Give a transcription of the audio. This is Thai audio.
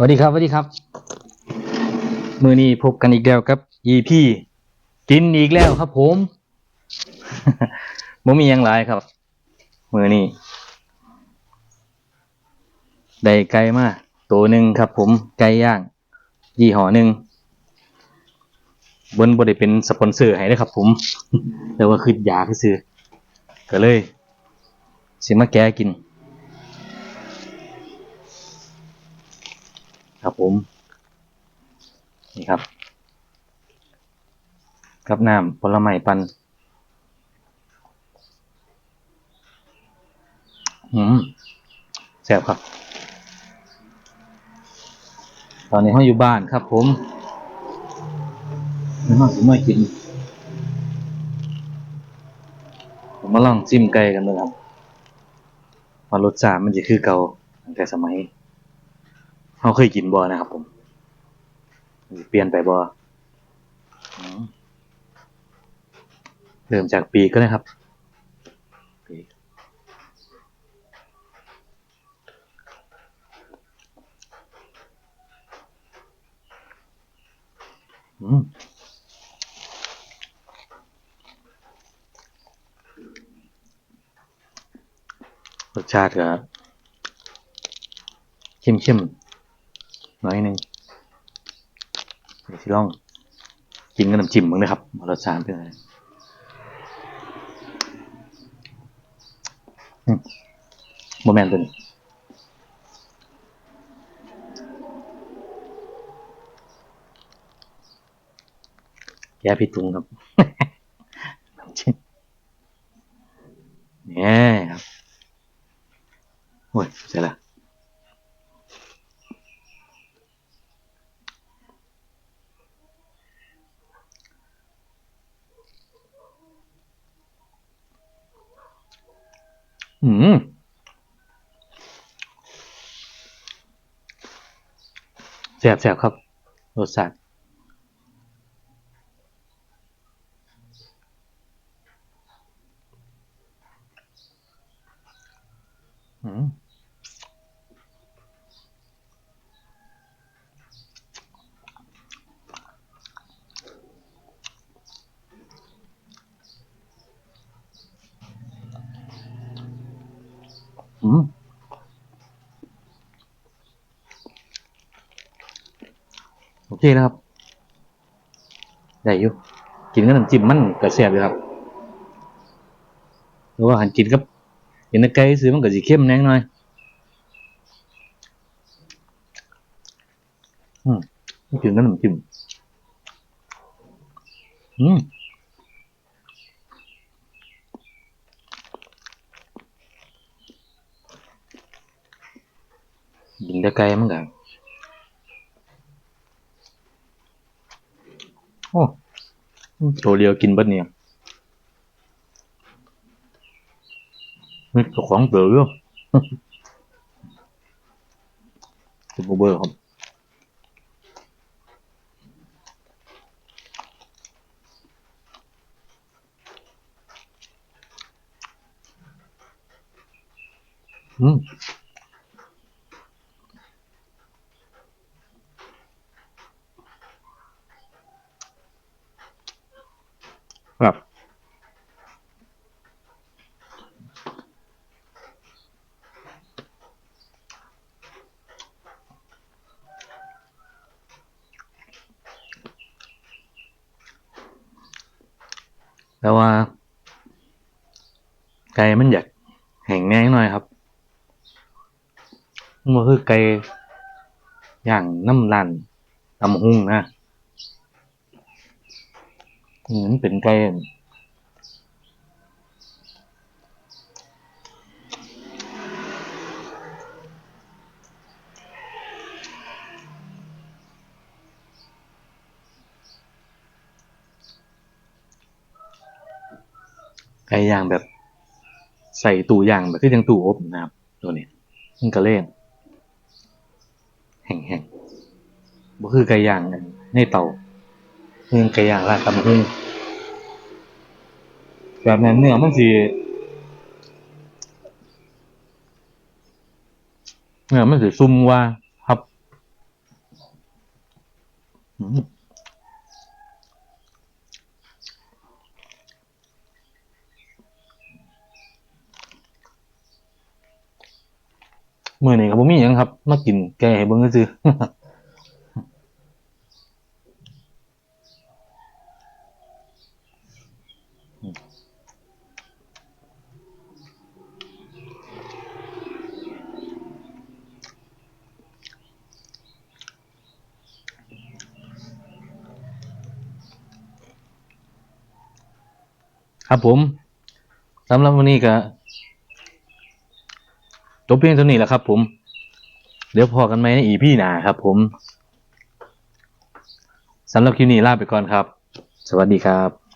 สวัสดีครับสวัสดีครับ มือนี้พบกันอีกแล้วครับ EP กินอีกแล้วครับผมบ่มียังหลายครับ มือนี้ได้ไก่มาตัวหนึ่งครับผมไก่ย่าง ยี่ห้อหนึ่งบนบ่ได้เป็นสปอนเซอร์ให้นะครับผม แต่ว่าคืออยากซื้อก็เลยสิมาแกะกิน ครับผม นี่ครับกับน้ำผลไม้ปันอืมแซ่บครับ ตอนนี้เขาอยู่บ้านครับ ผมไม่มาผมไม่กิน ผมมาลองจิ้มไก่กันเลยครับว่ารสชาติมันจะคือเก่าตั้งแต่สมัย เขาเคยกินบ่นะครับ ผม เปลี่ยนไปบ่อเริ่มจากปีก็ได้ครับอืมรสชาติก็เข้มๆ น้อยหนึ่งเดี๋ยวสิลองกินกับน้ำจิ้มมึงนะครับรสชาติเป็นไงโมแมนต์ตัวนี้แย่ผิดถุงครับ น้ำจิ้มเนี่ยครับโอ้ยเสร็จแล้ว อืมแสบแสบครับรสชาติอืม อืมโอเคนะครับ ได้อยู่ กินกับน้ำจิ้มมันก็แซ่บอยู่ครับหรือว่าหันกินกับกินกับไก่ซื้อมันก็สิเข้มแน่งหน่อยอืมกินกับน้ำจิ้มอืม กินแต่ไก่มันก็โอ้ตัวเดียวกินเบิดเนี่ยนี่เจ้าของเต๋ออยู่ เป็นบูเบอร์ครับอืมครับ แต่ว่า ไก่มันอยากแห้งแน่หน่อยครับมันก็คือไก่ย่างน้ำรันตำหุ่งนะเหมมันเป็นไก่ ไก่ย่างแบบใส่ตู้ย่างแบบที่ยังตู้อบนะครับตัวนี้มันก็เล่นแห้งๆบ่คือไก่ย่างในเตาคือไก่ย่างร้านตำหุ่งแบบนั้นเนื้อมันสิเนื้อมันสิซุ่มว่าครับ อืม มื่อนี้ครับผมมีหยังครับ มากินแกให้เบิ่งซื่อครับผมสำหรับวันนี้ก็ จบเพียงเท่านี้แหละครับ ผม เดี๋ยวพอกันไหมในอีพี่หนาครับ ผมสำหรับคลิปนี้ลาไปก่อนครับ สวัสดีครับ